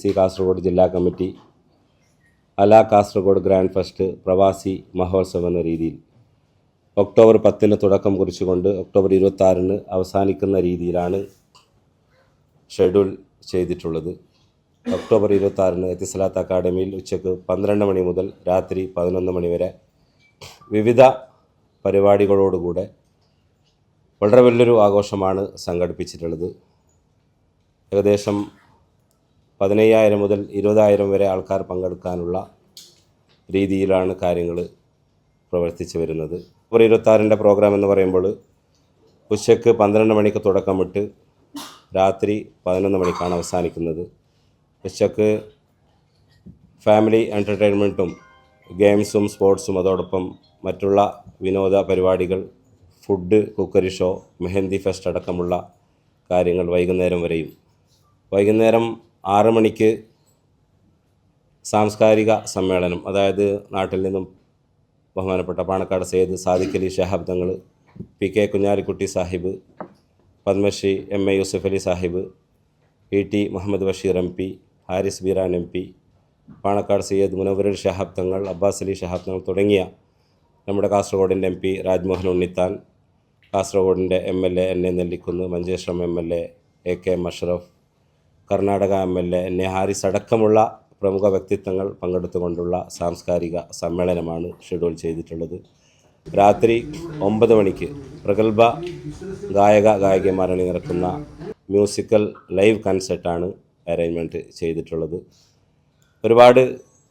C Kasaragod ജില്ലാ committee അല Kasaragod grand first പ്രവാസി മഹോത്സവം എന്ന രീതിയിൽ ഒക്ടോബർ പത്തിന് തുടക്കം കുറിച്ചുകൊണ്ട് ഒക്ടോബർ ഇരുപത്തി അവസാനിക്കുന്ന രീതിയിലാണ് ഷെഡ്യൂൾ ചെയ്തിട്ടുള്ളത്. ഒക്ടോബർ ഇരുപത്തി ആറിന് എത്തിസലാത്ത് അക്കാഡമിയിൽ ഉച്ചയ്ക്ക് പന്ത്രണ്ട് മണി മുതൽ രാത്രി പതിനൊന്ന് മണി വരെ വിവിധ പരിപാടികളോടുകൂടെ വളരെ വലിയൊരു ആഘോഷമാണ് സംഘടിപ്പിച്ചിട്ടുള്ളത്. ഏകദേശം പതിനയ്യായിരം മുതൽ ഇരുപതായിരം വരെ ആൾക്കാർ പങ്കെടുക്കാനുള്ള രീതിയിലാണ് കാര്യങ്ങൾ പ്രവർത്തിച്ചു വരുന്നത്. ഒരു ഇരുപത്താറിന്റെ പ്രോഗ്രാം എന്ന് പറയുമ്പോൾ ഉച്ചയ്ക്ക് പന്ത്രണ്ട് മണിക്ക് തുടക്കമിട്ട് രാത്രി പതിനൊന്ന് മണിക്കാണ് അവസാനിക്കുന്നത്. ഉച്ചയ്ക്ക് ഫാമിലി എന്റർടൈൻമെന്റും ഗെയിംസും സ്പോർട്സും അതോടൊപ്പം മറ്റുള്ള വിനോദ പരിപാടികൾ food cookery show mehndi fest അടക്കമുള്ള കാര്യങ്ങൾ വൈകുന്നേരം വരെയും. വൈകുന്നേരം ആറ് മണിക്ക് സാംസ്കാരിക സമ്മേളനം അതായത് നാട്ടിൽ നിന്നും ബഹുമാനപ്പെട്ട Panakkad Syed Sadiq Ali Shihab Thangal P K Kunhalikutty Sahib Padmashri M A Yusuff Ali Sahib P T Muhammad Basheer M P Haris Beeran M P Panakkad Sayyid Ali Shihab Thangal Abbas Ali Shihab Thangal തുടങ്ങിയ നമ്മുടെ കാസർഗോഡിന്റെ M P Rajmohan Unnithan കാസർഗോഡിന്റെ M L A N A Nellikkunnu Manjeshwaram M L A A K Mashraf Karnataka M L A N Haris അടക്കമുള്ള പ്രമുഖ വ്യക്തിത്വങ്ങൾ പങ്കെടുത്തുകൊണ്ടുള്ള സാംസ്കാരിക സമ്മേളനമാണ് schedule ചെയ്തിട്ടുള്ളത്. രാത്രി ഒമ്പത് മണിക്ക് പ്രഗത്ഭ ഗായക ഗായികമാരണി നിറക്കുന്ന മ്യൂസിക്കൽ ലൈവ് കൺസെർട്ടാണ് അറേഞ്ച്മെന്റ് ചെയ്തിട്ടുള്ളത്. ഒരുപാട്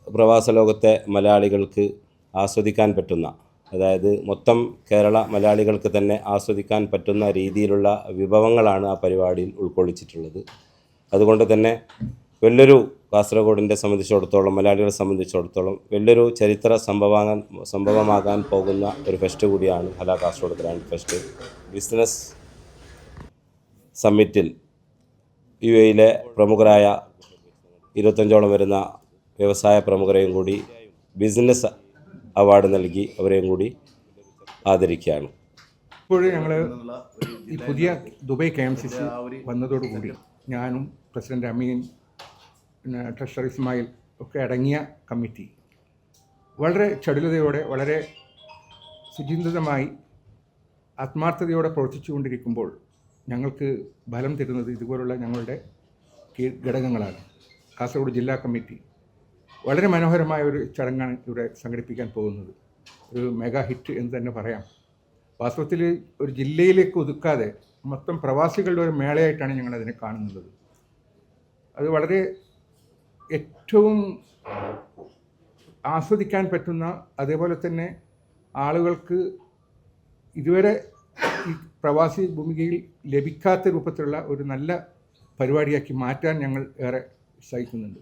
പ്രവാസ ലോകത്തെ മലയാളികൾക്ക് ആസ്വദിക്കാൻ പറ്റുന്ന അതായത് മൊത്തം കേരള മലയാളികൾക്ക് തന്നെ ആസ്വദിക്കാൻ പറ്റുന്ന രീതിയിലുള്ള വിഭവങ്ങളാണ് ആ പരിപാടിയിൽ ഉൾക്കൊള്ളിച്ചിട്ടുള്ളത്. അതുകൊണ്ട് തന്നെ വലിയൊരു കാസർഗോഡിന്റെ സംബന്ധിച്ചിടത്തോളം മലയാളികളെ സംബന്ധിച്ചിടത്തോളം വലിയൊരു ചരിത്ര സംഭവമാകാൻ സംഭവമാകാൻ പോകുന്ന ഒരു ഫെസ്റ്റ് കൂടിയാണ് Hala Kasaragod grand fest. Business സമ്മിറ്റിൽ U എയിലെ പ്രമുഖരായ ഇരുപത്തഞ്ചോളം വരുന്ന വ്യവസായ പ്രമുഖരെയും കൂടി ബിസിനസ് അവാർഡ് നൽകി അവരെയും കൂടി ആദരിക്കുകയാണ്. ഇപ്പോഴും ഞങ്ങൾ ഈ പുതിയ Dubai K M C C വന്നതോടുകൂടി ഞാനും പ്രസിഡന്റ് അമീൻ പിന്നെ ട്രഷറർ ഇസ്മായിൽ ഒക്കെ അടങ്ങിയ കമ്മിറ്റി. വളരെ ചടുലതയോടെ വളരെ സുചിന്തിതമായി ആത്മാർത്ഥതയോടെ പ്രവർത്തിച്ചുകൊണ്ടിരിക്കുമ്പോൾ ഞങ്ങൾക്ക് ബലം തരുന്നത് ഇതുപോലുള്ള ഞങ്ങളുടെ ഘടകങ്ങളാണ്. കാസർഗോഡ് ജില്ലാ കമ്മിറ്റി. വളരെ മനോഹരമായ ഒരു ചടങ്ങാണ് ഇവിടെ സംഘടിപ്പിക്കാൻ പോകുന്നത്. ഒരു മെഗാ ഹിറ്റ് എന്ന് തന്നെ പറയാം. വാസ്തവത്തിൽ ഒരു ജില്ലയിലേക്ക് ഒതുക്കാതെ മൊത്തം പ്രവാസികളുടെ ഒരു മേളയായിട്ടാണ് ഞങ്ങൾ അതിനെ കാണുന്നത്. അത് വളരെ ഏറ്റവും ആസ്വദിക്കാൻ പറ്റുന്ന അതേപോലെ തന്നെ ആളുകൾക്ക് ഇതുവരെ ഈ പ്രവാസി ഭൂമികയിൽ ലഭിക്കാത്ത രൂപത്തിലുള്ള ഒരു നല്ല പരിപാടിയാക്കി മാറ്റാൻ ഞങ്ങൾ ഏറെ സഹിക്കുന്നുണ്ട്.